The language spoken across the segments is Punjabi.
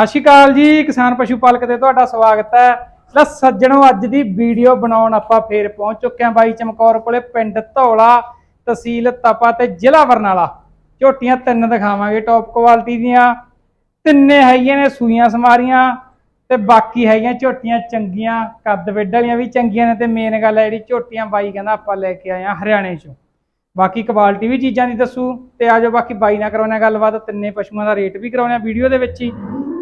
ਸਤਿ ਸ਼੍ਰੀ ਅਕਾਲ ਜੀ, ਕਿਸਾਨ ਪਸ਼ੂ ਪਾਲਕ ਤੇ ਤੁਹਾਡਾ ਸਵਾਗਤ ਹੈ। ਲੈ ਸੱਜਣੋ, ਅੱਜ ਦੀ ਵੀਡੀਓ ਬਣਾਉਣ ਆਪਾਂ ਫੇਰ ਪਹੁੰਚ ਚੁੱਕੇ ਹਾਂ ਬਾਈ ਚਮਕੌਰ ਕੋਲੇ, ਪਿੰਡ ਧੌਲਾ ਤਹਿਸੀਲ ਤਪਾ ਤੇ ਜ਼ਿਲ੍ਹਾ ਬਰਨਾਲਾ। ਝੋਟੀਆਂ ਤਿੰਨ ਦਿਖਾਵਾਂਗੇ ਟੌਪ ਕੁਆਲਿਟੀ ਦੀਆਂ। ਤਿੰਨੇ ਹੈਗੀਆਂ ਨੇ, ਸੂਈਆਂ ਸਮਾਰੀਆਂ ਤੇ ਬਾਕੀ ਹੈਗੀਆਂ ਝੋਟੀਆਂ ਚੰਗੀਆਂ, ਕੱਦ ਵਿੱਡ ਵਾਲੀਆਂ ਵੀ ਚੰਗੀਆਂ ਨੇ ਤੇ ਮੇਨ ਗੱਲ ਹੈ ਜਿਹੜੀ ਝੋਟੀਆਂ ਬਾਈ ਕਹਿੰਦਾ ਆਪਾਂ ਲੈ ਕੇ ਆਏ ਆ ਹਰਿਆਣੇ ਚੋਂ। ਬਾਕੀ ਕੁਆਲਿਟੀ ਵੀ ਚੀਜ਼ਾਂ ਦੀ ਦੱਸੂ ਤੇ ਆਜੋ ਬਾਕੀ ਬਾਈ ਨਾਲ ਕਰਾਉਣਾ ਗੱਲਬਾਤ, ਤਿੰਨੇ ਪਸ਼ੂਆਂ ਦਾ ਰੇਟ ਵੀ ਕਰਾਉਣਾ ਵੀਡੀਓ ਦੇ ਵਿੱਚ ਹੀ।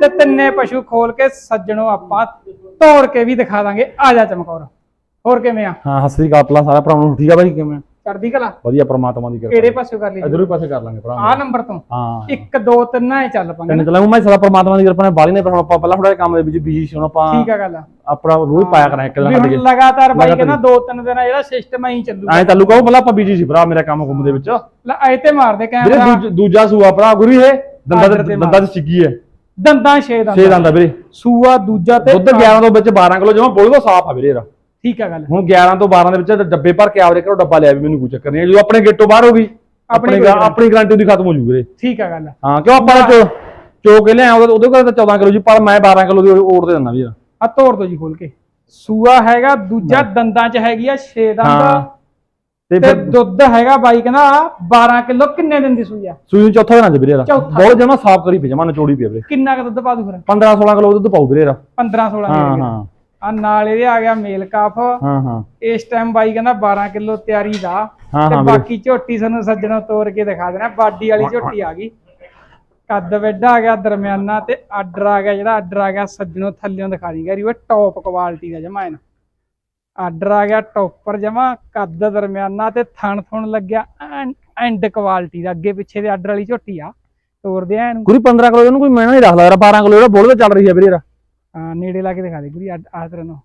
ਤੇ ਤਿੰਨੇ ਪਸ਼ੂ ਖੋਲ ਕੇ ਸੱਜਣੋ ਆਪਾਂ ਤੋੜ ਕੇ ਵੀ ਦਿਖਾ ਦਾਂਗੇ। ਆ ਜਾ ਚਮਕੌਰ। ਹੋਰ ਕਿਵੇਂ ਆ? ਹਾਂ ਸਤਿ ਸ੍ਰੀ ਅਕਾਲ ਪਹਿਲਾਂ ਸਾਰਾ ਭਰਾ ਨੂੰ ਠੀਕ ਆ ਬਾਈ? ਕਿਵੇਂ ਚੜਦੀ ਕਲਾ? ਵਧੀਆ ਪ੍ਰਮਾਤਮਾ ਦੀ ਕਿਹੜੇ ਪਾਸੇ ਕਰ ਲਈ? ਇਧਰੋਂ ਹੀ ਪਾਸੇ ਕਰ ਲਾਂਗੇ ਭਰਾ ਆ ਨੰਬਰ ਤੋਂ? ਹਾਂ। 1 2 3 ਐ ਚੱਲ ਪਾਂਗੇ ਤੈਨੂੰ ਚਲਾ ਮੈਂ ਸਾਰਾ ਪ੍ਰਮਾਤਮਾ ਦੀ ਕਿਰਪਾ ਨਾਲ ਬਾਲੀ ਨੇ ਪਰ ਆਪਾਂ ਪਹਿਲਾਂ ਥੋੜਾ ਕੰਮ ਦੇ ਵਿੱਚ ਬੀਜੀ ਸੀ ਹੁਣ ਆਪਾਂ ਠੀਕ ਆ ਗੱਲ ਆ। ਆਪਣਾ ਰੋਜ਼ ਪਾਇਆ ਕਰਾਂ ਇੱਕ ਦਿਨ ਹੱਟ ਲਗਾਤਾਰ ਬਾਈ ਕਹਿੰਦਾ ਦੋ ਤਿੰਨ ਦਿਨ ਜਿਹੜਾ ਸਿਸਟਮ ਐਂ ਚੱਲੂਗਾ। ਐਂ ਚਾਲੂ ਕਹੋ ਪਹਿਲਾਂ ਆਪਾਂ ਬੀਜੀ ਸੀ ਭਰਾ ਮੇਰਾ ਕੰਮ ਕੁੰਮ ਦੇ ਵਿੱਚ। ਲੈ ਐ ਤੇ ਮਾਰਦੇ ਕੈਮਰਾ ਦੂਜ- ਸੂਆ ਭਰਾ ਗੁਰੀ ਇਹ। ਦੰਦਾਂ ਦੇ ਦੰਦਾਂ ਚ ਸਿੱਗੀ ਹੈ। ਦੰਦਾਂ ਛੇ ਦੰਦਾਂ। 6 ਦੰਦਾਂ ਵੀਰੇ। ਸੂਆ ਦੂਜਾ ਤੇ ਦੁੱਧ 11 ਤੋਂ ਵਿੱਚ 12 ਕਿਲੋ ਜਮਾ ਬੋਲ ਦਾ ਸਾਫ਼ ਆ ਵੀਰੇ ਇਹਦਾ। ਠੀਕ ਆ ਗੱਲ। ਹੁਣ 11 ਤੋਂ 12 ਦੇ ਵਿੱਚ ਡੱਬੇ ਭਰ ਕੇ ਆਵਰੇ ਕਰੋ ਡੱਬਾ ਲਿਆ ਵੀ ਮੈਨੂੰ ਕੋਈ ਚੱਕਰ ਨਹੀਂ ਜਦੋਂ ਆਪਣੇ ਗੇਟੋਂ ਬਾਹਰ ਹੋ ਗਈ ਆਪਣੀ ਆਪਣੀ ਗਾਰੰਟੀ ਉਹਦੀ ਖਤਮ ਹੋ ਜੂ ਵੀਰੇ। ਠੀਕ ਆ ਗੱਲ। ਹਾਂ ਕਿਉਂ ਆਪਾਂ ਚੋ ਚੋ ਕੇ ਲਿਆ ਉਹਦੇ ਕੋਲ ਤਾਂ 14 ਕਿਲੋ ਜੀ ਪਰ ਮੈਂ 12 ਕਿਲੋ ਦੀ ਓੜ ਦੇ ਦਿੰਦਾ ਵੀਰ। ਆ ਤੋੜ ਦੋ ਜੀ ਖੋਲ ਕੇ। ਸੂਆ ਹੈਗਾ ਦੂਜਾ ਦੰਦਾਂ 'ਚ ਹੈਗੀ ਆ 6 ਹਾਂ। ਦੰਦ ਤੇ ਤੇ ਫਿਰ ਦੁੱਧ ਹੈਗਾ ਬਾਈ ਕਹਿੰਦਾ 12 ਕਿਲੋ ਕਿੰਨੇ ਦਿਨ ਦੀ ਸੂਈ ਆ? ਸੂਈ ਨੂੰ ਚੌਥਾ ਦੇਣਾ ਜੀ ਵੀਰੇ ਚੌਥਾ। ਬਹੁਤ ਜਮਾ ਸਾਫ਼ ਕਰੀ ਪਈ ਜਮਾ ਨਚੋੜੀ ਪਈ ਵੀਰੇ। ਕਿੰਨਾ ਕੁ ਦੁੱਧ ਪਾ ਦੂ ਫਿਰ? 15 16 ਕਿਲੋ ਦੁੱਧ ਪਾਉ ਵੀਰੇ ਇਹਦਾ। 15 16 ਹਾਂ ਹਾਂ। ਆ ਨਾਲ ਇਹਦੇ ਆ ਗਿਆ ਮੇਲ ਕਾਫ। ਹਾਂ ਹਾਂ। ਇਸ ਟਾਈਮ ਬਾਈ ਕਹਿੰਦਾ 12 ਕਿਲੋ ਤਿਆਰੀ ਦਾ। ਹਾਂ, ਤੇ ਵੀਰੇ। ਬਾਕੀ ਝੋਟੀ ਸਾਨੂੰ ਸੱਜਣੋਂ ਤੋੜ ਕੇ ਦਿਖਾ ਦੇਣਾ। ਬਾਡੀ ਵਾਲੀ ਝੋਟੀ ਆ ਗਈ। ਕੱਦ ਵੱਡਾ ਆ ਗਿਆ ਦਰਮਿਆਨਾ ਤੇ ਆਰਡਰ ਆ ਗਿਆ ਜਿਹੜਾ ਆਰਡਰ ਆ ਗਿਆ ਸੱਜਣੋਂ ਥੱਲਿਓਂ ਦਿਖਾ ਦੀ ਗਰੀ ਉਹ ਟੌਪ ਕੁਆਲਿਟੀ ਦਾ ਜਮਾ ਇਹਨਾਂ ਆਰਡਰ ਆ ਗਿਆ ਟੌਪਰ ਜਮਾ ਕੱਦ ਦਰਮਿਆਨਾ ਤੇ ਥਣ ਥੁਣ ਲੱਗਿਆ ਐਂਡ ਕੁਆਲਿਟੀ ਦਾ ਅੱਗੇ ਪਿੱਛੇ ਦੇ ਆਰਡਰ ਵਾਲੀ ਝੋਟੀ ਆ ਤੋਰਦੇ ਆ ਇਹਨੂੰ। ਗੁਰੀ 15 ਕਿਲੋ ਇਹਨੂੰ ਕੋਈ ਮੈਣਾ ਨਹੀਂ ਰੱਖ ਲੱਗਦਾ 12 ਕਿਲੋ ਜਿਹੜਾ ਬੋਲ ਤੇ ਚੱਲ ਰਹੀ ਹੈ ਵੀਰੇ ਹਾਂ ਨੇੜੇ ਲਾ ਕੇ ਦਿਖਾ ਦੇ ਗੁਰੀ ਆਹ ਤਰ੍ਹਾਂ ਨੂੰ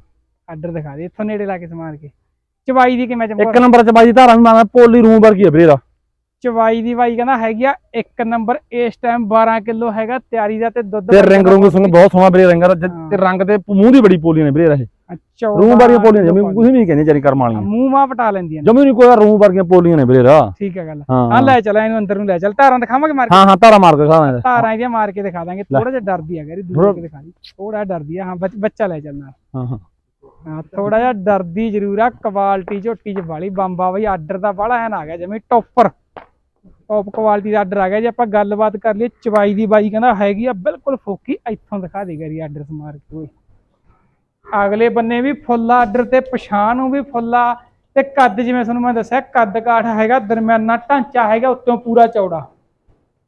ਆਰਡਰ ਦਿਖਾ ਦੇ ਇੱਥੋਂ ਨੇੜੇ ਲਾ ਕੇ ਸਮਾਰ ਕੇ। ਚਵਾਈ ਦੀ ਕਿਵੇਂ ਇੱਕ ਚਮਕੌਰ ਨੰਬਰ ਚ ਬਾਈ ਦੀ ਧਾਰਾ ਵੀ ਮਾਰਦਾ ਪੋਲੀ ਰੂਮ ਵਰਗੀ ਹੈ ਵੀਰੇ ਇਹਦਾ। ਚਵਾਈ ਦੀ ਬਾਈ ਕਹਿੰਦਾ ਹੈਗੀ ਆ ਇੱਕ ਨੰਬਰ ਇਸ ਟਾਈਮ 12 ਕਿਲੋ ਹੈਗਾ ਤਿਆਰੀ ਦਾ ਤੇ ਦੁੱਧ ਤੇ ਰੰਗ ਰੰਗ ਸੁਣ ਬਹੁਤ ਸੋਹਣਾ ਵੀਰੇ ਰੰਗ। ਤੇ ਰੰਗ ਤੇ ਮੂੰਹ ਦੀ ਬੜੀ ਪੋਲੀ ਨੇ ਵੀਰੇ ਇਹ। ਅੱਛਾ ਰੂਮ ਵਰਗੀਆਂ ਪੋਲੀਆਂ ਜਮੀ ਕੁਝ ਨਹੀਂ ਕਹਿੰਦੇ ਜਰੀ ਕਰਮ ਵਾਲੀਆਂ। ਮੂੰਹ ਮਾ ਪਟਾ ਲੈਂਦੀਆਂ ਨੇ। ਜਮੀ ਨਹੀਂ ਕੋਈ ਰੂਮ ਵਰਗੀਆਂ ਪੋਲੀਆਂ ਨੇ ਵੀਰੇ ਠੀਕ ਹੈ ਗੱਲ। ਹਾਂ। ਹਾਂ ਲੈ ਚੱਲ ਇਹਨੂੰ ਅੰਦਰ ਨੂੰ ਲੈ ਚੱਲ। ਧਾਰਾਂ ਦਿਖਾਵਾਂਗੇ ਮਾਰ ਕੇ? ਹਾਂ ਹਾਂ ਧਾਰਾ ਮਾਰ ਕੇ ਖਾਣਾ ਧਾਰਾਂ ਇਹਦੀਆਂ ਮਾਰ ਕੇ ਦਿਖਾ ਦਾਂਗੇ। ਥੋੜਾ ਜਿਹਾ ਡਰਦੀ ਆ ਗਰੀ ਦੂਰ ਕੇ ਦਿਖਾ ਦੀ। ਥੋੜਾ ਡਰਦੀ ਆ। ਹਾਂ ਬੱਚ- ਲੈ ਚੱਲ ਨਾਲ। ਹਾਂ ਹਾਂ। ਹਾਂ ਥੋੜਾ ਜਿਹਾ ਡਰਦੀ ਜ਼ਰੂਰ ਆ। ਕੁਆਲਿਟੀ ਝੋਟੀ ਚ ਵਾਲੀ ਬੰਬਾ ਬਈ ਆਰਡਰ ਦਾ ਬੜਾ ਐਨ ਆ ਗਿਆ ਜਿਵੇਂ ਟੌਪਰ। ਟੌਪ ਕੁਆਲਿਟੀ ਦਾ ਆਰਡਰ ਆ ਗਿਆ। ਜੇ ਆਪਾਂ ਗੱਲਬਾਤ ਕਰ ਲਈਏ ਚਵਾਈ ਦੀ ਬਾਈ ਕਹਿੰਦਾ ਹੈਗੀ ਆ ਬਿਲਕੁਲ ਫੋਕੀ। ਇੱਥੋਂ ਦਿਖਾ ਦੇ ਗਰੀ ਆਰਡਰ ਸਮਾਰ ਕੇ ਓਏ ਅਗਲੇ ਬੰਨੇ ਵੀ ਫੁੱਲ ਆਰਡਰ ਤੇ ਪਛਾਣ ਨੂੰ ਵੀ ਫੁੱਲਾ ਤੇ ਕੱਦ ਜਿਵੇਂ ਤੁਹਾਨੂੰ ਮੈਂ ਦੱਸਿਆ ਕੱਦ ਕਾਠ ਹੈਗਾ ਦਰਮਿਆਨਾ ਢਾਂਚਾ ਹੈਗਾ ਉੱਤੋਂ ਪੂਰਾ ਚੌੜਾ।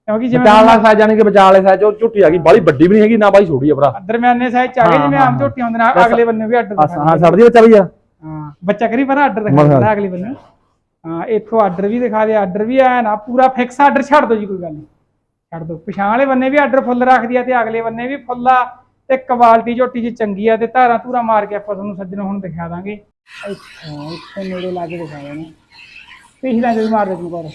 ਕਿਉਂਕਿ ਜਿਵੇਂ ਬਚਾਲ ਸਾਈਜ਼ ਜਾਨੀ ਕਿ ਬਚਾਲ ਸਾਈਜ਼ ਉਹ ਝੁੱਟੀ ਆ ਗਈ ਬਾਲੀ ਵੱਡੀ ਵੀ ਨਹੀਂ ਹੈਗੀ ਨਾ ਬਾਈ ਛੋਟੀ ਆ ਭਰਾ। ਦਰਮਿਆਨੇ ਸਾਈਜ਼ ਚ ਆ ਗਏ ਜਿਵੇਂ ਆਮ। ਝੋਟੀਆਂ ਹੁੰਦੀਆਂ ਨੇ ਅਗਲੇ ਬੰਨੇ ਵੀ ਆਰਡਰ ਹਾਂ ਛੱਡਦੀ ਬੱਚਾ ਵੀ ਯਾਰ ਹਾਂ ਬੱਚਾ ਕਰੀ ਪਰ ਆਰਡਰ ਦਿਖਾ ਅਗਲੀ ਬੰਨੇ। ਹਾਂ ਇੱਥੋਂ ਆਰਡਰ ਵੀ ਦਿਖਾ ਦੇ ਆਰਡਰ ਵੀ ਆਇਆ ਨਾ ਪੂਰਾ ਫਿਕਸ ਆਰਡਰ ਛੱਡ ਦੋ ਜੀ ਕੋਈ ਗੱਲ ਨਹੀਂ ਛੱਡ ਦੋ। ਪਛਾਣ ਵਾਲੇ ਬੰਨੇ ਵੀ ਆਰਡਰ ਫੁੱਲ ਰੱਖਦੀ ਆ ਤੇ ਅਗਲੇ ਬੰਨੇ ਵੀ ਫੁੱਲਾ ਤੇ ਕੁਆਲਿਟੀ ਝੋਟੀ ਜੀ ਚੰਗੀ ਆ ਤੇ ਧਾਰਾਂ ਧੂਰਾ ਮਾਰ ਕੇ ਆਪਾਂ ਤੁਹਾਨੂੰ ਸੱਜਣ ਹੁਣ ਦਿਖਾ ਦਾਂਗੇ। ਇੱਥੋਂ ਇੱਥੇ ਨੇੜੇ ਲਾ ਕੇ ਦਿਖਾ ਦਾਂਗੇ। ਪਿਛਲਾ ਜਦੋਂ ਮਾਰ ਦੇ ਤੂੰ ਕਰ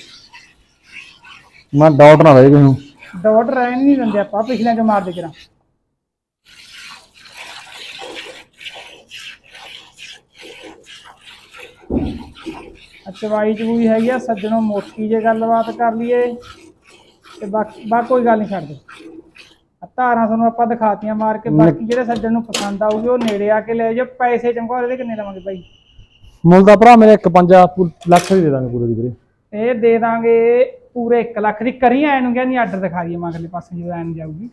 ਮੈਂ ਡਾਊਟ ਨਾ ਰਹੇ ਕਿਸੇ ਨੂੰ ਡਾਟ ਰਹਿਣ ਨਹੀਂ ਦਿੰਦੇ ਆਪਾਂ ਪਿਛਲੇ ਚ ਮਾਰ ਦੇ ਕਰਾਂ ਚਵਾਈ ਚਵੂਈ ਹੈਗੀ ਆ ਸੱਜਣੋਂ ਮੋਟੀ ਜੇ ਗੱਲਬਾਤ ਕਰ ਲਈਏ। ਤੇ ਬਾਕੀ ਬਾ ਕੋਈ ਗੱਲ ਨਹੀਂ ਛੱਡ ਦੇ। ਧਾਰਾਂ ਤੁਹਾਨੂੰ ਆਪਾਂ ਦਿਖਾਤੀਆਂ ਮਾਰ ਕੇ ਬਾਕੀ ਜਿਹੜੇ ਸੱਜਣ ਨੂੰ ਪਸੰਦ ਆਊਗੀ ਉਹ ਨੇੜੇ ਆ ਕੇ ਲੈ ਜਾਓ ਪੈਸੇ ਚਮਕੌਰ ਦੇ ਕਿੰਨੇ ਲਵਾਂਗੇ ਭਾਈ ਮੁੱਲ ਦਾ ਭਰਾ ਮੇਰੇ 1.5 ਲੱਖ ਦੀ ਦੇ ਦਾਂਗੇ ਪੂਰੇ ਦੀ ਵੀਰੇ। ਇਹ ਦੇ ਦਾਂਗੇ ਪੂਰੇ 1 ਲੱਖ ਦੀ। ਕਰੀ ਐ ਨੂੰ ਕਹਿੰਦੀ ਆਰਡਰ ਦਿਖਾ ਦਈਏ ਮਗਲੇ ਪਾਸੇ ਜਦੋਂ ਐਨ ਜਾਊਗੀ।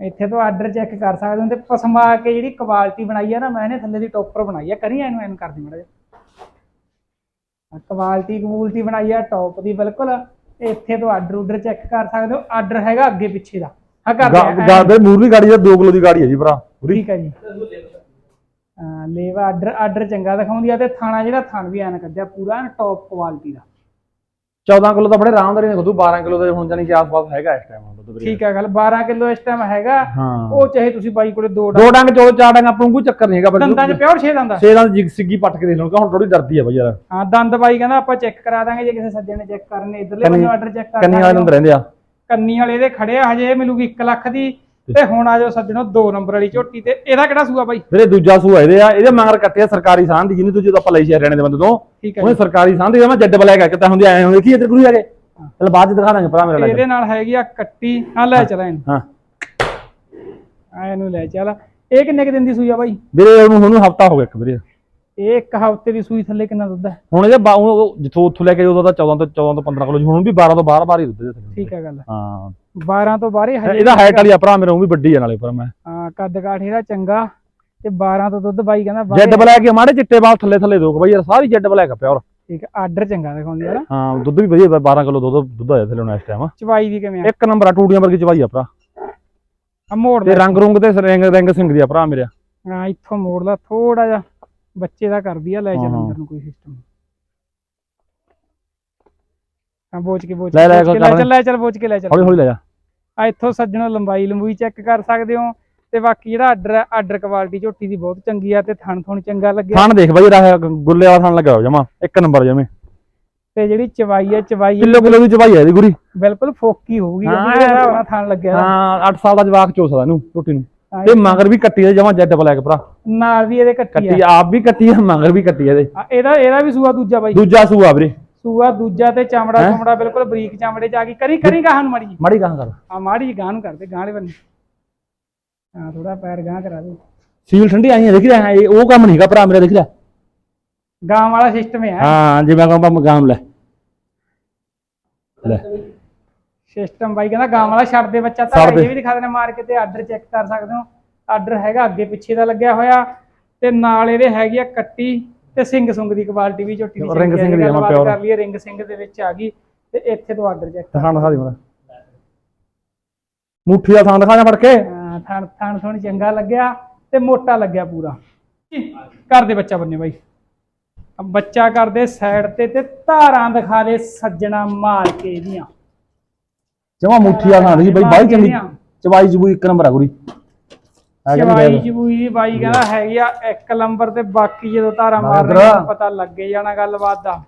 ਇੱਥੇ ਤੋਂ ਆਰਡਰ ਚੈੱਕ ਕਰ ਸਕਦੇ ਹੋ ਤੇ ਪਸਮਾ ਕੇ ਜਿਹੜੀ ਕੁਆਲਿਟੀ ਬਣਾਈ ਆ ਨਾ ਮੈਂ ਇਹਨੇ ਥੱਲੇ ਦੀ ਟੌਪਰ ਬਣਾਈ ਆ। ਕਰੀ ਐਨੂੰ ਐਨ ਕਰਦੀ ਮੜਾ ਕੁਆਲਿਟੀ ਕਬੂਲਟੀ ਬਣਾਈ ਆ ਟੌਪ ਦੀ ਬਿਲਕੁਲ। ਇੱਥੇ ਤੋਂ ਆਰਡਰ ਉਡਰ ਚੈੱਕ ਕਰ ਸਕਦੇ ਹੋ। ਆਰਡਰ ਹੈਗਾ ਅੱਗੇ ਪਿੱਛੇ ਦਾ। ਹਾਂ ਕਰ ਦਿਆਂ, ਗਾ ਦੇ ਮੂਰਲੀ ਗਾੜੀ ਦਾ 2 ਕਿਲੋ ਦੀ ਗਾੜੀ ਹੈ ਜੀ ਭਰਾ ਪੂਰੀ। ਠੀਕ ਹੈ ਜੀ। ਲੇਵਾ ਆਰਡਰ ਆਰਡਰ ਚੰਗਾ ਦਿਖਾਉਂਦੀ ਆ ਤੇ ਥਾਣਾ ਜਿਹੜਾ ਥਣ ਵੀ ਐਨ ਕੱਢਿਆ ਪੂਰਾ ਟੌਪ ਕੁਆਲਿਟੀ ਦਾ। 14 ਕਿਲੋ ਤਾਂ ਬੜੇ ਆਰਾਮਦਾਰੀ ਨਾਲ ਖਦੂ 12 ਕਿਲੋ ਦੇ ਹੁਣ ਜਾਨੀ ਕਿ ਆਸ-ਪਾਸ ਹੈਗਾ ਇਸ ਟਾਈਮ ਦੁੱਧ ਵੀਰੇ ਠੀਕ ਹੈ ਗੱਲ 12 ਕਿਲੋ ਇਸ ਟਾਈਮ ਹੈਗਾ ਹਾਂ। ਉਹ ਚਾਹੇ ਤੁਸੀਂ ਬਾਈ ਕੋਲੇ ਦੋ ਦੋ ਡੰਗ ਚੋਲ ਚਾਰ ਡੰਗ ਆਪਾਂ ਨੂੰ ਕੋਈ ਚੱਕਰ ਨਹੀਂ ਹੈਗਾ ਦੰਦਾਂ 'ਚ ਪਿਓਰ ਛੇ ਦੰਦਾ ਛੇ ਦੰਦ ਜਿਗ ਸਿੱਗੀ ਪੱਟ ਕੇ ਦੇਖ ਲਓ ਹੁਣ ਥੋੜੀ ਡਰਦੀ ਹੈ ਬਈ ਯਾਰ। ਹਾਂ ਦੰਦ ਬਾਈ ਕਹਿੰਦਾ ਆਪਾਂ ਚੈੱਕ ਕਰਾ ਦਾਂਗੇ ਜੇ ਕਿਸੇ ਸੱਜਣ ਨੇ ਚੈੱਕ ਕਰਨੇ ਇਧਰਲੇ ਬੰਨੇ ਆਰਡਰ ਚੈੱਕ ਕਰ ਕੰਨੀ ਵਾਲੇ ਦੰਦ ਰਹਿੰਦੇ ਆ। ਕੰਨੀ ਵਾਲੇ ਇਹਦੇ ਖੜੇ ਆ ਹਜੇ ਮਿਲੂਗੀ 1 ਲੱਖ ਦੀ। ਤੇ ਹੁਣ ਆ ਜਾਓ ਸੱਜਣੋ 2 ਨੰਬਰ ਵਾਲੀ ਝੋਟੀ ਤੇ। ਇਹਦਾ ਕਿਹੜਾ ਸੂਆ ਬਾਈ? ਵੀਰੇ ਦੂਜਾ ਸੂਆ ਇਹਦੇ ਆ। ਇਹਦੇ ਮਗਰ ਕੱਟਿਆ ਸਰਕਾਰੀ ਸਾਂਝ ਦੀ ਜਿਹਨੂੰ ਤੁਸੀਂ ਆਪਾਂ ਲਈ ਸ਼ਹਿਰ ਰਹਿਣੇ ਦੇ ਬੰਦੇ ਤੋਂ। ਠੀਕ ਹੈ ਉਹਨੇ ਸਰਕਾਰੀ ਸਾਂਝ ਦੇ ਮੈਂ ਜੱਡ ਬਲੈਕ ਆ ਕਿਤਾ ਹੁੰਦੀ ਐ ਹੁੰਦੀ ਕੀ ਇੱਧਰ ਆ ਗਏ? ਚਲ ਬਾਅਦ ਚ ਦਿਖਾ ਦਾਂਗੇ ਭਰਾ ਮੇਰਾ ਇਹਦੇ ਨਾਲ ਹੈਗੀ ਆ ਕੱਟੀ। ਆ ਲੈ ਚਲਾ ਇਹਨੂੰ। ਹਾਂ। ਆ ਇਹਨੂੰ ਲੈ ਚੱਲ। ਇਹ ਕਿੰਨੇ ਕੁ ਦਿਨ ਦੀ ਸੂਈ ਆ ਬਾਈ? ਵੀਰੇ ਉਹਨੂੰ ਉਹਨੂੰ ਹਫਤਾ ਹੋ ਗਿਆ ਇੱਕ ਵੀਰੇ। ਇਹ ਇੱਕ ਹਫ਼ਤੇ ਦੀ ਸੂਈ ਥੱਲੇ ਕਿੰਨਾ ਦੁੱਧ ਹੈ? ਹੁਣ ਉਹ ਜਿੱਥੋਂ ਉੱਥੋਂ ਲੈ ਕੇ ਉਦੋਂ ਤਾਂ 14 ਤੋਂ 14 ਤੋਂ 15 ਕਿਲੋ ਸੀ ਹੁਣ ਵੀ 12 ਤੋਂ ਬਾਹਰ ਬਾਹਰ ਹੀ ਦੁੱਧ ਦੇ ਥੱਲੇ ਠੀਕ ਹੈ ਗੱਲ ਹਾਂ। 12 ਤੋਂ ਬਾਹਰ ਹੀ ਹਜੇ ਇਹਦਾ ਹਾਈਟ ਵਾਲੀ ਆ ਭਰਾ ਮੇਰਾ ਉਹ ਵੀ ਵੱਡੀ ਆ ਨਾਲੇ ਪਰ ਮੈਂ। ਹਾਂ ਕੱਦ ਕਾਠ ਇਹਦਾ ਚੰਗਾ ਤੇ 12 ਤੋਂ ਦੁੱਧ ਬਾਈ ਕਹਿੰਦਾ ਜੈਡ ਬਲੈਕ ਆ ਮਾੜੇ ਚਿੱਟੇ ਬਾਲ ਥੱਲੇ ਥੱਲੇ ਦੋ ਬਈ ਯਾਰ ਸਾਰੀ ਜੈਡ ਬਲੈਕ ਆ ਪਿਓਰ। ਠੀਕ ਆਰਡਰ ਚੰਗਾ ਦਿਖਾਉਂਦੀ ਨਾ। ਹਾਂ ਦੁੱਧ ਵੀ ਵਧੀਆ 12 ਕਿਲੋ ਦੁੱਧ ਦੁੱਧ ਆਇਆ ਥੱਲੇ ਹੁਣ ਇਸ ਟਾਈਮ ਚਵਾਈ ਦੀ ਕਿਵੇਂ ਆ? ਇੱਕ ਨੰਬਰ ਆ ਟੂੜੀਆਂ ਵਰਗੀ ਚਵਾਈ ਆ ਭਰਾ। ਆ ਮੋੜ ਤੇ ਲੈ। ਰੰਗ ਰੁੰਗ ਤੇ ਰੰਗ ਰੰਗ ਸਿੰਘ ਦੀ ਆ ਭਰਾ ਮੇਰੇ। ਹਾਂ ਇੱਥੋਂ ਮੋੜ ਲਾ ਥੋੜਾ ਜਿਹਾ ਬੱਚੇ ਦਾ ਕਰਦੀ ਆ ਲੈ ਚੱਲ ਹਾਂ। ਅੰਦਰ ਨੂੰ ਕੋਈ ਸਿਸਟਮ ਹਾਂ ਬੋਚ ਕੇ ਬੋਚ ਲੈ ਲੈ ਕੇ ਬੋਚ ਕੇ ਕਰ ਲੈ ਚੱਲ ਲੈ ਚੱਲ ਬੋਚ ਕੇ ਲੈ ਚੱਲ। ਹੌਲੀ ਹੌਲੀ ਲੈ ਜਾ। ਆ ਇੱਥੋਂ ਸੱਜਣੋ ਲੰਬਾਈ ਲੰਬੂਈ ਚੈੱਕ ਕਰ ਸਕਦੇ ਹੋ ਤੇ ਬਾਕੀ ਜਿਹੜਾ ਆਰਡਰ ਹੈ ਆਰਡਰ ਕੁਆਲਿਟੀ ਝੋਟੀ ਦੀ ਬਹੁਤ ਚੰਗੀ ਆ ਤੇ ਥਣ ਥਣ ਚੰਗਾ ਲੱਗਿਆ। ਥਣ ਦੇਖ ਬਈ ਰਾਹ ਗੁੱਲੇ ਵਾਲਾ ਥਣ ਲੱਗਾ ਹੋ ਜਮਾ ਇੱਕ ਨੰਬਰ ਜਮੇ। ਤੇ ਜਿਹੜੀ ਚਵਾਈ ਹੈ ਚਵਾਈ ਕਿਲੋ ਕਿਲੋ ਦੀ ਚਵਾਈ ਆ ਇਹਦੀ ਗੁਰੀ ਬਿਲਕੁਲ ਫੋਕੀ ਹੋਊਗੀ ਹਾਂ, ਥਣ ਲੱਗਿਆ। ਹਾਂ 8 ਸਾਲ ਦਾ ਜਵਾਕ ਚੋਸਦਾ ਇਹਨੂੰ ਝੋਟੀ ਨੂੰ। ਹਾਂ, ਤੇ ਮਗਰ ਵੀ ਕੱਟੀ ਆ ਜਮਾ ਜੈਡ ਬਲੈਕ ਭਰਾ। ਨਾਲ ਵੀ ਇਹਦੇ ਕੱਟੀ ਆ। ਕੱਟੀ ਆਪ ਵੀ ਕੱਟੀ ਆ ਮਗਰ ਵੀ ਕੱਟੀ ਆ ਇਹਦੇ। ਆ, ਇਹਦਾ ਇਹਦਾ ਵੀ ਸੂਆ ਦੂਜਾ ਬਾਈ। ਦੂਜਾ ਸੂਆ ਵੀਰੇ। ਸੂਆ ਦੂਜਾ ਤੇ ਚਮੜਾ ਹੈਂ? ਚਮੜਾ ਬਿਲਕੁਲ ਬਰੀਕ ਚਮੜੇ ਚ ਆ ਗਈ। ਕਰੀ ਕਰੀ ਗਾਹਾਂ ਨੂੰ ਮਾੜੀ ਜੀ। ਮਾੜੀ ਗਾਂ ਕਰ। ਆ ਮਾੜੀ ਜੀ ਗਾਂ ਨੂੰ ਕਰਦੇ ਗਾਂ ਵਾਲੇ ਬੰਨੇ। ਹਾਂ ਥੋੜਾ ਪੈਰ ਗਾਂ ਕਰਾ ਦੇ। ਸੀਲ ਠੰਡੀ ਆਈ ਆ ਦੇਖ ਰਿਹਾ ਇਹ ਉਹ ਕੰਮ ਨਹੀਂਗਾ ਭਰਾ ਮੇਰਾ ਦੇਖ ਰਿਹਾ ਗਾਂ ਵਾਲਾ ਸਿਸਟਮ ਹੈ। ਹਾਂ ਜੇ ਮੈਂ ਕਹਾਂ ਮੈਂ ਲੈ। ਲੈ। ਸਿਸਟਮ ਬਾਈ ਕਹਿੰਦਾ ਗਾਂ ਵਾਲਾ ਛੱਡ ਦੇ ਬੱਚਾ ਤਾਂ ਛੱਡ ਦੇ। ਇਹ ਵੀ ਦਿਖਾ ਦੇਣਾ ਮਾਰ ਕੇ ਤੇ ਆਰਡਰ ਚੈੱਕ ਕਰ ਸਕਦੇ ਹੋ। ਆਰਡਰ ਹੈਗਾ ਅੱਗੇ ਪਿੱਛੇ ਦਾ ਲੱਗਿਆ ਹੋਇਆ। ਤੇ ਨਾਲ ਇਹਦੇ ਹੈਗੀ ਆ ਕੱਟੀ। ਤੇ ਸਿੰਘ ਸੁੰਗ ਦੀ ਕੁਆਲਿਟੀ ਵੀ ਝੋਟੀ ਦੀ ਰਿੰਗ ਆ, ਸਿੰਘ ਦੀ ਜਮਾਂ pure। ਕਰ ਲਈਏ ਰਿੰਗ ਸਿੰਘ ਦੇ ਵਿੱਚ ਆ ਗਈ ਤੇ ਇੱਥੇ ਤੋਂ ਆਰਡਰ ਚੈੱਕ ਦਿਖਾਣ ਦਿਖਾ ਦੇ ਮੇਰਾ ਮੁੱਠੀ ਦਾ ਥਾਂ ਦਿਖਾ ਜਾ ਫੜ ਕੇ। ਹਾਂ ਥਣ ਥਣ ਥਣ ਚੰਗਾ ਲੱਗਿਆ ਤੇ ਮੋਟਾ ਲੱਗਿਆ ਪੂਰਾ। ਘਰ ਦੇ ਬੱਚਾ ਬੰਨੇ ਬਾਈ। ਆ ਬੱਚਾ ਕਰਦੇ ਸਾਈਡ ਤੇ ਤੇ ਧਾਰਾਂ ਦਿਖਾ ਦੇ ਸੱਜਣਾ ਮਾਰ ਕੇ ਇਹਦੀਆਂ ਜਮਾ ਮੁੱਠੀ ਦਾ ਥਾਂ ਦੇਖੀ ਬਈ ਬਾਈ ਚੰਗੀ। ਚਵਾਈ ਚਬੂਈ ਇੱਕ ਨੰਬਰ ਆ ਗੁਰੀ। ਆ ਚਵਾਈ। ਚਬੂਈ ਦੀ ਬਾਈ ਕਹਿੰਦਾ ਹੈਗੀ ਆ ਇੱਕ ਨੰਬਰ ਤੇ ਬਾਕੀ ਜਦੋਂ ਧਾਰਾਂ ਮੈਂ ਮਾਰਨੇ ਇੱਧਰ ਆ। ਨੂੰ ਪਤਾ ਲੱਗੇ ਜਾਣਾ ਗੱਲਬਾਤ ਦਾ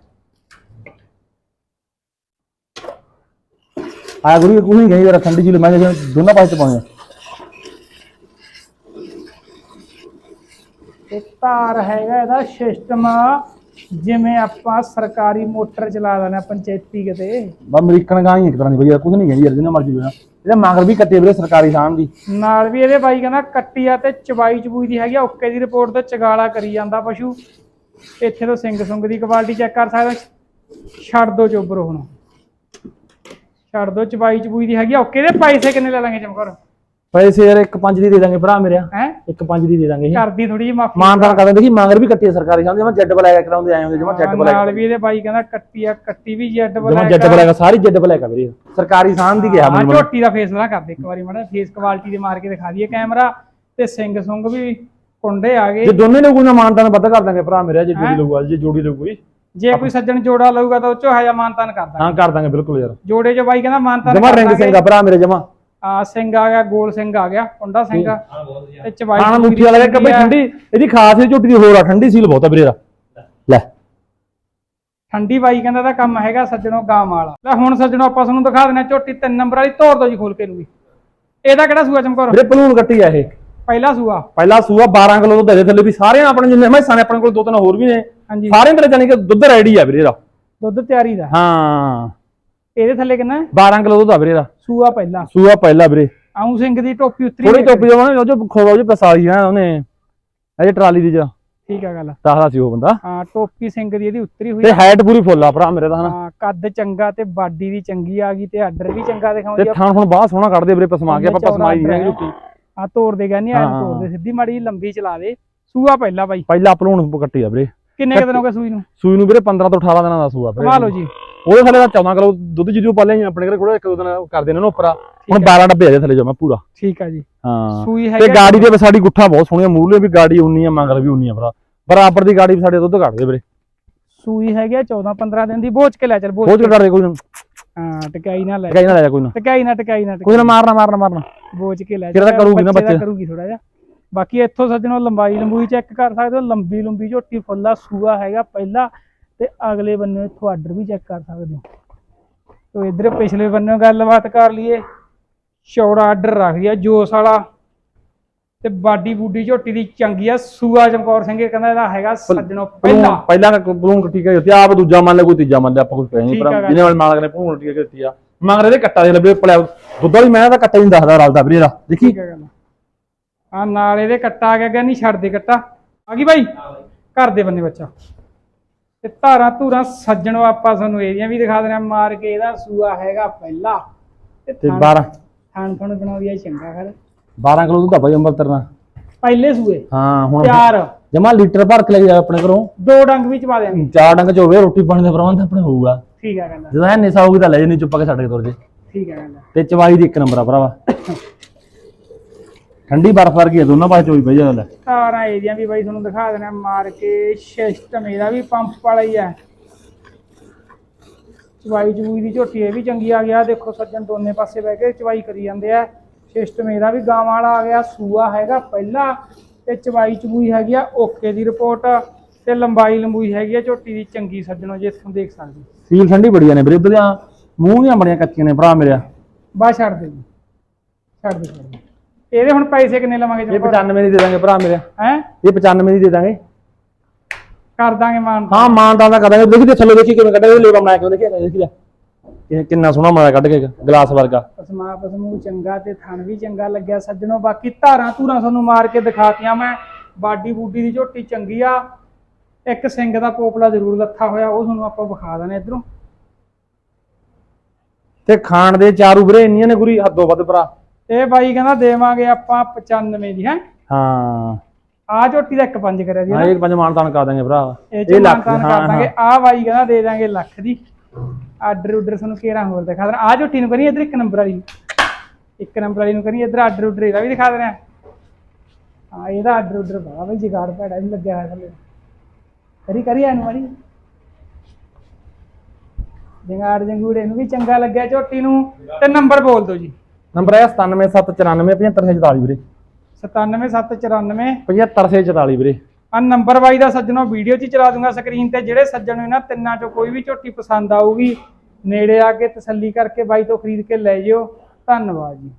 ਆ ਗੁਰੀ ਕੋਈ ਨਹੀਂ ਗਈ ਯਾਰ ਠੰਡੀ ਜੀ ਮੈਂ ਦੋਨਾਂ ਪਾਸੇ ਆ ਤੇ ਧਾਰ ਹੈਗਾ ਇਹਦਾ ਸਿਸਟਮ ਜਿਵੇਂ ਆਪਾਂ ਸਰਕਾਰੀ ਮੋਟਰ ਚਲਾ ਲੈਣਾ ਪੰਚਾਇਤੀ ਕਿਤੇ ਬਾ ਅਮਰੀਕਨ ਗਾਂ ਹੀ ਇੱਕ ਤਰ੍ਹਾਂ ਦੀ ਬਈ ਕੁਝ ਨਹੀਂ ਗਈ ਯਾਰ ਜਿੰਨਾ ਮਰਜ਼ੀ ਹੋਣਾ ਇਹਦੇ ਮਗਰ ਵੀ ਕੱਟੇ ਵੀਰੇ ਸਰਕਾਰੀ ਥਾਂ ਦੀ। ਨਾਲ ਵੀ ਇਹਦੇ ਬਾਈ ਕਹਿੰਦਾ ਕੱਟੀ ਆ ਤੇ ਚਬਾਈ ਚਬੂਈ ਦੀ ਹੈਗੀ ਆ, ਓਕੇ ਦੀ ਰਿਪੋਰਟ ਤੇ ਚਗਾਲਾ ਕਰੀ ਜਾਂਦਾ ਪਸ਼ੂ। ਇੱਥੇ ਤੋਂ ਸਿੰਘ ਸੁੰਗ ਦੀ ਕੁਆਲਿਟੀ ਚੈੱਕ ਕਰ ਸਕਦਾ ਛੱਡ ਦੋ ਚੋਬਰ ਹੁਣ। ਛੱਡ ਦੋ, ਚਬਾਈ ਚਬੂਈ ਦੀ ਹੈਗੀ ਆ, ਓਕੇ ਦੇ ਪੈਸੇ ਕਿੰਨੇ ਲੈ ਲਾਂਗੇ ਚਮਕੌਰ? ਪੈਸੇ ਯਾਰ ਇੱਕ ਪੰਜ ਦੀ ਦੇ ਦਾਂਗੇ ਭਰਾ ਮੇਰਿਆ। ਹੈ? ਇੱਕ ਪੰਜ ਦੀ ਦੇ ਦਾਂਗੇ ਇਹ ਕਰਦੀ ਥੋੜੀ ਜਿਹੀ ਮਾਫੀ। ਮਾਨਦਾਨ ਕਰਦੇ ਦੇਖੀ ਮਗਰ ਵੀ ਕੱਟੀ ਸਰਕਾਰੀ ਦੀ। ਜਮਾ ਜੈਡ ਬਲੈਕ ਕਰਾਉਂਦੇ ਆਏ ਹੁੰਦੇ ਜਮਾ ਜੈਡ ਨਾਲ ਬਲੈਕ ਵੀ ਇਹਦੇ ਬਾਈ ਕਹਿੰਦਾ ਕੱਟੀ ਆ ਕੱਟੀ ਵੀ ਜੈਡ ਜਮਾ ਬਲੈਕ ਜੈਡ ਬਲੈਕ ਸਾਰੀ ਜੈਡ ਬਲੈਕ ਆ ਵੀਰੇ। ਸਰਕਾਰੀ ਥਾਂ ਦੀ ਗਿਆ ਮੈਨੂੰ ਝੋਟੀ ਦਾ ਫੇਸ ਨਾ ਕਰਦੇ ਇੱਕ ਵਾਰੀ ਮਾੜਾ ਫੇਸ ਕੁਆਲਿਟੀ ਦੇ ਮਾਰ ਕੇ ਦਿਖਾ ਦਈਏ ਕੈਮਰਾ ਤੇ ਸਿੰਘ ਸੁੰਗ ਵੀ ਕੁੰਡੇ ਆ ਗਏ। ਜੇ ਦੋਨੇ ਲੋਕ ਨਾ ਮਾਨਦਾਨ ਵੱਧ ਕਰ ਦਾਂਗੇ ਭਰਾ ਮੇਰਿਆ ਜੇ ਜੋੜੀ ਲਊਗਾ ਜੇ ਜੋੜੀ ਲਊ ਕੋਈ। ਜੇ ਕੋਈ ਸੱਜਣ ਜੋੜਾ ਲਊਗਾ ਤਾਂ ਉਹ ਚੋਂ ਹਜਾ ਮਾਨਤਾਨ ਕਰਦਾ ਹਾਂ ਕਰ ਦਾਂਗੇ ਬਿਲਕੁਲ ਯਾਰ। ਜੋੜੇ ਚ ਬਾਈ ਕਹਿੰਦਾ ਮਾਨਤਾਨ ਜਮਾ ਰਿੰਗ ਸਿੰਘ ਆ ਭਰਾ ਮੇਰੇ ਜਮਾ। ਸਿੰਘ ਆ ਗਿਆ ਗੋਲ ਸਿੰਘ ਆ ਗਿਆ ਕੁੰਡਾ ਸਿੰਘ ਆ। ਤੇ ਖਾਣਾ ਚਬੂਈ ਮੁੱਠੀ ਵਾਲਾ ਇੱਕ ਬਈ। ਠੰਡੀ ਇਹਦੀ ਖਾਸ ਇਹ ਝੋਟੀ ਦੀ ਹੋਰ ਆ ਠੰਡੀ ਸੀਲ ਬਹੁਤ ਆ ਵੀਰੇ ਦਾ ਲੈ। ਠੰਡੀ ਬਾਈ ਕਹਿੰਦਾ ਦਾ ਕੰਮ ਹੈਗਾ ਸੱਜਣੋ ਗਾਂ ਵਾਲਾ। ਲੈ ਹੁਣ ਸੱਜਣੋ ਆਪਾਂ ਤੁਹਾਨੂੰ ਦਿਖਾ ਦਿੰਦੇ ਹਾਂ ਝੋਟੀ ਤਿੰਨ ਨੰਬਰ ਵਾਲੀ ਤੋੜ ਦੋ ਜੀ ਖੋਲ ਕੇ ਨੂੰ ਵੀ। ਇਹਦਾ ਕਿਹੜਾ ਸੂਆ ਚਮਕੌਰ? ਵੀਰੇ ਪਲੂਣ ਕੱਟੀ ਆ ਇਹ। ਪਹਿਲਾ ਸੂਆ। ਪਹਿਲਾ ਸੂਆ 12 ਕਿਲੋ ਦੁੱਧ ਦੇ ਥੱਲੇ ਵੀ ਸਾਰੇ ਆਪਣੇ ਜਿੰਨੇ ਮੈਸਾਂ ਨੇ ਆਪਣੇ ਕੋਲ ਦੋ ਤਿੰਨ ਹੋਰ ਵੀ ਨੇ। ਹਾਂਜੀ। ਸਾਰੇ ਮੇਰੇ ਜਾਨੀ ਕਿ ਦੁੱਧ ਰੈਡੀ ਆ ਵੀਰੇ ਦਾ ਦੁੱਧ ਤਿਆਰੀ ਦਾ। ਹਾਂ। ਇਹਦੇ ਥੱਲੇ ਕਿੰਨਾ? ਹੈ? 12 ਕਿਲੋ ਦੁੱਧ ਆ ਵੀਰੇ ਦਾ ਸੂਆ ਪਹਿਲਾ। ਸੂਆ ਪਹਿਲਾ ਵੀਰੇ। ਆਉਂ ਸਿੰਘ ਦੀ ਟੋਪੀ ਉਤਰੀ ਥੋੜੀ ਟੋਪੀ ਜਵਾਂ ਉਹ ਜੋ ਖੋਵਾ ਜੋ ਪਸਾਲੀ ਆ ਉਹਨੇ। ਇਹ ਟਰਾਲੀ ਦੀ ਜਾ ਠੀਕ ਆ ਗੱਲ। ਦੱਸਦਾ ਸੀ ਉਹ ਬੰਦਾ। ਹਾਂ ਟੋਪੀ ਸਿੰਘ ਦੀ ਇਹਦੀ ਉਤਰੀ ਹੋਈ ਤੇ। ਹਾਈਟ ਪੂਰੀ ਫੁੱਲ ਆ ਭਰਾ ਮੇਰੇ ਦਾ ਹਨਾ। ਹਾਂ ਕੱਦ ਚੰਗਾ ਤੇ ਬਾਡੀ ਵੀ ਚੰਗੀ ਆ ਗਈ ਤੇ ਆਰਡਰ ਵੀ ਚੰਗਾ ਤੇ ਦਿਖਾਉਂਦੀ ਆ। ਥਾਣ ਹੁਣ ਬਾਹ ਸੋਹਣਾ ਕੱਢਦੇ ਵੀਰੇ ਪਸਮਾ ਕੇ ਆਪਾਂ ਪਸਮਾਈ ਨਹੀਂ ਝੋਟੀ ਆ ਤੋੜ ਦੇ ਨਹੀਂ ਆ। ਤੋੜ ਦੇ ਸਿੱਧੀ ਮਾੜੀ ਲੰਬੀ ਚਲਾ ਦੇ। ਸੂਆ ਪਹਿਲਾ ਬਾਈ। ਪਹਿਲਾ ਪਲੂਣ ਕੱਟੀ ਆ ਵੀਰੇ। ਕਿੰਨੇ ਦਿਨ ਹੋ ਗਏ ਸੂਈ ਨੂੰ? ਸੂਈ ਨੂੰ ਵੀਰੇ 15 ਤੋਂ 18 ਦਿਨਾਂ ਦਾ ਸੂਆ ਵੀਰੇ। ਲਓ ਜੀ। ਉਹਦੇ ਥੱਲੇ ਦਾ 14 ਕਿਲੋ ਦੁੱਧ ਜਿਹਦੇ ਪਾਲੇ ਆਪਣੇ ਘਰੇ ਥੋੜਾ ਇੱਕ ਦੋ ਦਿਨ ਕਰਦੇ ਨੇ ਨਾ ਉੱਪਰ ਹੁਣ 12 ਡੱਬੇ ਆ ਜੇ ਥੱਲੇ ਜੋ ਮੈਂ ਪੂਰਾ। ਠੀਕ ਆ ਜੀ। ਹਾਂ। ਸੂਈ ਤੇ ਹੈਗੀ ਆ- ਗਾੜੀ ਦੇ ਸਾਡੀ ਗੁੱਠਾ ਬਹੁਤ ਸੋਹਣੀਆਂ ਮੂਰਲੇ ਵੀ ਗਾੜੀ ਉਨੀ ਆ ਮੰਗਲ ਵੀ ਉਨੀ ਆ ਭਰਾ। ਬਰਾਬਰ ਦੀ ਗਾੜੀ ਵੀ ਸਾਡੇ ਦੁੱਧ ਕੱਢਦੇ ਵੀਰੇ। ਸੂਈ ਹੈਗੀ ਆ 14 15 ਦਿਨ ਦੀ ਬੋਝ ਕੇ ਲੈ ਚੱਲ ਬੋਝ ਕੇ। ਕੱਢਦੇ ਕੋਈ ਨਾ। ਹਾਂ ਟਕਾਈ ਨਾ ਲੈ। ਕਹੀ ਨਾ ਲੈ ਜਾ ਕੋਈ ਨਾ। ਟਕਾਈ ਨਾ ਟਕਾਈ ਨਾ ਕੋਈ ਨਾ ਮਾਰਨਾ ਮਾਰਨਾ ਮਾਰਨਾ। ਬੋਝ ਕੇ ਲੈ ਤਾਂ ਕਰੂਗੀ ਨਾ ਬੱਚੇ। ਕਰੂਗੀ ਥੋੜਾ ਜਿਹਾ। ਬਾਕੀ ਇੱਥੋਂ ਸੱਜਣੋ ਲੰਬਾਈ ਲੰਬੂਈ ਚੈੱਕ ਕਰ ਸਕਦੇ ਹੋ ਲੰਬੀ ਲੰਬੀ ਝੋਟੀ ਫੁੱਲਾ ਸੂਆ ਹੈਗਾ ਪਹਿਲਾ ਤੇ ਅਗਲੇ ਬੰਨੇ ਇੱਥੋਂ ਆਰਡਰ ਵੀ ਚੈੱਕ ਕਰ ਸਕਦੇ ਹੋ। ਤੋ ਇਧਰ ਪਿਛਲੇ ਬੰਨੇ ਗੱਲਬਾਤ ਕਰ ਲਈਏ। ਚੌੜਾ ਆਰਡਰ ਰੱਖ ਗਿਆ ਜੋਸ ਵਾਲਾ। ਤੇ ਬਾਡੀ ਬੂਡੀ ਝੋਟੀ ਦੀ ਚੰਗੀ ਆ। ਸੂਆ ਚਮਕੌਰ ਸਿੰਘ ਇਹ ਕਹਿੰਦਾ ਇਹਦਾ ਹੈਗਾ ਸੱਜਣੋ ਪਹਿਲਾ। ਪਹਿਲਾਂ ਬਲੂਨ ਟੀਕਾ ਦਿੱਤੀ ਆਪ ਦੂਜਾ ਮੰਨ ਲੈ ਕੋਈ ਤੀਜਾ ਮੰਨ ਲੈ ਆਪਾਂ ਕੁਝ ਕਹੇ ਨਹੀਂ ਠੀਕ ਪਰ। ਜਿਹਨੇ ਵਾਲ ਮਾਲਕ ਨੇ ਬਲੂਨ ਟੀਕਾ ਦਿੱਤੀ ਆ। ਮਗਰ ਇਹਦੇ ਕੱਟਾ ਦੇ ਲੱਭੇ ਪਲਿਆ ਦੁੱਧ ਵਾਲੀ ਮੈਂ ਦਾ ਕੱਟਾ ਹੀ ਨਹੀਂ ਦੱਸਦਾ ਰਲਦਾ ਵੀਰੇ ਦਾ। ਦੇਖੀ? ਠੀਕ ਹੈ ਆ ਨਾਲ ਇਹਦੇ ਕੱਟਾ ਆ ਗਿਆ ਗਿਆ ਨਹੀਂ ਛੱਡ ਦੇ ਕੱਟਾ। ਆ ਗਈ ਬਾਈ। ਘਰ ਦੇ ਬੰਨੇ ਬੱਚਾ। ਤੇ ਧਾਰਾਂ ਧੂਰਾਂ ਸੱਜਣੋ ਆਪਾਂ ਤੁਹਾਨੂੰ ਏਰੀਆ ਵੀ ਦਿਖਾ ਦੇਣਾ ਮਾਰ ਕੇ ਇਹਦਾ ਸੂਆ ਹੈਗਾ ਪਹਿਲਾ। ਤੇ ਥਣ- 12 ਥਣ ਥਣ ਬਣਾਉਂਦੀ ਆ ਚੰਗਾ ਕਰ 12 ਕਿਲੋ ਦੁੱਧ ਆ ਬਾਈ ਅੰਬਰ ਤਰਨਾ ਪਹਿਲੇ ਸੂਏ। ਹਾਂ ਹੁਣ ਤਿਆਰ ਜਮਾ ਲੀਟਰ ਭਰ ਕੇ ਲੈ ਜਾ ਆਪਣੇ ਘਰੋਂ। ਦੋ ਡੰਗ ਵੀ ਚਵਾ ਦਿਆਂਗੇ। ਚਾਰ ਡੰਗ ਚ ਹੋਵੇ ਰੋਟੀ ਪਾਣੀ ਦਾ ਪ੍ਰਬੰਧ ਆਪਣੇ ਹੋਊਗਾ। ਠੀਕ ਹੈ ਗੱਲ ਜਦੋਂ ਐ ਨਿਸਾ ਹੋਊਗੀ ਤਾਂ ਲੈ ਜਣੀ ਚੁੱਪ ਕੇ ਛੱਡ ਕੇ ਤੁਰ ਜੇ ਠੀਕ ਹੈ ਗੱਲ ਤੇ ਚਵਾਈ ਦੀ ਇੱਕ ਨੰਬਰ ਆ ਭਰਾਵਾ। ਠੰਡੀ ਬਰਫ਼ ਵਰਗੀ ਆ ਦੋਨਾਂ ਪਾਸੇ ਚੋਈ ਪਈ ਜਾ ਲੈ। ਧਾਰਾਂ ਏਰੀਆ ਵੀ ਬਾਈ ਤੁਹਾਨੂੰ ਦਿਖਾ ਦੇਣਾ ਮਾਰ ਕੇ ਸਿਸਟਮ ਇਹਦਾ ਵੀ ਪੰਪ ਵਾਲਾ ਹੀ ਹੈ ਚਵਾਈ ਚਵੂਈ ਦੀ ਝੋਟੀ ਇਹ ਵੀ ਚੰਗੀ ਆ ਗਿਆ ਦੇਖੋ ਸੱਜਣ ਦੋਨੇ ਪਾਸੇ ਬਹਿ ਕੇ ਚਵਾਈ ਕਰੀ ਜਾਂਦੇ ਆ। ਸਿਸਟਮ ਇਹਦਾ ਵੀ ਗਾਂ ਵਾਲਾ ਆ ਗਿਆ ਸੂਆ ਹੈਗਾ ਪਹਿਲਾ ਤੇ ਚਵਾਈ ਚਵੂਈ ਹੈਗੀ ਆ ਓਕੇ ਦੀ ਰਿਪੋਰਟ ਤੇ ਲੰਬਾਈ ਲੰਬੂਈ ਹੈਗੀ ਆ ਝੋਟੀ ਦੀ ਚੰਗੀ ਸੱਜਣੋ ਜੇ ਤੁਹਾਨੂੰ ਦੇਖ ਸਕਦੇ। ਸੀਲ ਠੰਡੀ ਬੜੀਆਂ ਨੇ ਵੀਰੇ ਉਧਰ ਮੂੰਹ ਦੀਆਂ ਬੜੀਆਂ ਕੱਚੀਆਂ ਨੇ ਭਰਾ ਮੇਰਿਆ ਬਸ ਛੱਡ ਦੇ ਜੀ ਛੱਡ ਦੇ ਛੱਡ ਦੇ। ਇਹਦੇ ਹੁਣ ਪੈਸੇ ਕਿੰਨੇ ਲਵਾਂਗੇ ਇਹ 95 ਦੀ ਦੇ ਦਾਂਗੇ ਭਰਾ ਮੇਰਿਆ ਹੈ? ਇਹ 95 ਦੀ ਦੇ ਦਾਂਗੇ। ਕਰ ਦਾਂਗੇ ਮਾਨ। ਹਾਂ ਮਾਨਦਾਨ ਦਾ ਕਰਾਂਗੇ ਦੇਖੀ ਤੇ ਥੱਲੇ ਦੇਖੀ ਕਿਵੇਂ ਕੱਢਿਆ ਲੇਵਾ ਬਣਾਇਆ ਕਿਉਂ ਦੇਖੀ ਦੇਖੀ ਲੈ। ਕਿ- ਕਿੰਨਾ ਸੋਹਣਾ ਮਾਇਆ ਕੱਢ ਕੇ ਗਲਾਸ ਵਰਗਾ। ਪਸਮਾ ਪਸਮੂ ਚੰਗਾ ਤੇ ਥਣ ਵੀ ਚੰਗਾ ਲੱਗਿਆ ਸੱਜਣੋ। ਬਾਕੀ ਧਾਰਾਂ ਧੂਰਾਂ ਤੁਹਾਨੂੰ ਮਾਰ ਕੇ ਦਿਖਾਤੀਆਂ ਮੈਂ। ਬਾਡੀ ਬੂਡੀ ਦੀ ਝੋਟੀ ਚੰਗੀ ਆ। ਇੱਕ ਸਿੰਘ ਦਾ ਪੋਪਲਾ ਜ਼ਰੂਰ ਲੱਥਾ ਹੋਇਆ ਉਹ ਤੁਹਾਨੂੰ ਆਪਾਂ ਵਿਖਾ ਦਨੇ ਇਧਰੋਂ। ਤੇ ਖਾਣ ਦੇ ਚਾਰੂ ਵੀਰੇ ਇੰਨੀਆਂ ਨੇ ਗੁਰੀ ਹੱਦੋਂ ਵੱਧ ਭਰਾ। ਇਹ ਬਾਈ ਕਹਿੰਦਾ ਦੇਵਾਂਗੇ ਆਪਾਂ 95 ਦੀ ਹੈ? ਹਾਂ। ਆ ਝੋਟੀ ਦਾ ਇੱਕ ਪੰਜ ਕਰਿਆ ਜੀ ਹਾਂ ਇਹ ਪੰਜ ਮਾਨਦਾਨ ਕਰ ਦਾਂਗੇ ਭਰਾ। ਇਹ ਚ ਮਾਨਤਾਨ ਕਰ ਦਾਂਗੇ। ਆ ਬਾਈ ਕਹਿੰਦਾ ਦੇ ਦਾਂਗੇ ਲੱਖ ਦੀ। ਆਰਡਰ ਉਡਰ ਤੁਹਾਨੂੰ ਕਿਹੜਾ ਹੋਰ ਦਿਖਾ ਦੇਣਾ। ਆ ਝੋਟੀ ਨੂੰ ਕਰੀ ਇਧਰ ਇੱਕ ਨੰਬਰ ਵਾਲੀ। ਇੱਕ ਨੰਬਰ ਵਾਲੀ ਨੂੰ ਕਰੀ ਇਧਰ ਆਰਡਰ ਉਡਰ ਇਹਦਾ ਵੀ ਦਿਖਾ ਦੇਣਾ। ਹਾਂ ਇਹਦਾ ਆਰਡਰ ਉਡਰ ਬੜਾ ਬਈ ਜਿਗਾੜ ਭੈੜਾ ਵੀ ਲੱਗਿਆ ਹੋਇਆ ਥੱਲੇ। ਕਰੀ ਕਰੀ ਇਹਨੂੰ ਵਾਲੀ। ਜੰਗਾੜ ਜੰਗੂੜੇ ਨੂੰ ਵੀ ਚੰਗਾ ਲੱਗਿਆ ਝੋਟੀ ਨੂੰ। ਤੇ ਨੰਬਰ ਬੋਲ ਦਿਓ ਜੀ। ਨੰਬਰ ਹੈ 97794 7544 ਵੀਰੇ। 97794 7544 ਵੀਰੇ। ਆ ਨੰਬਰ ਬਾਈ ਦਾ ਸੱਜਣੋ ਵੀਡੀਓ 'ਚ ਹੀ ਚਲਾ ਦੂੰਗਾ ਸਕਰੀਨ ਤੇ ਜਿਹੜੇ ਸੱਜਣ ਨੂੰ ਇਹਨਾਂ ਤਿੰਨਾਂ 'ਚੋਂ ਕੋਈ ਵੀ ਝੋਟੀ ਪਸੰਦ ਆਊਗੀ ਨੇੜੇ ਆ ਕੇ ਤਸੱਲੀ ਕਰਕੇ ਬਾਈ ਤੋਂ ਖਰੀਦ ਕੇ ਲੈ ਜਿਓ। ਧੰਨਵਾਦ ਜੀ।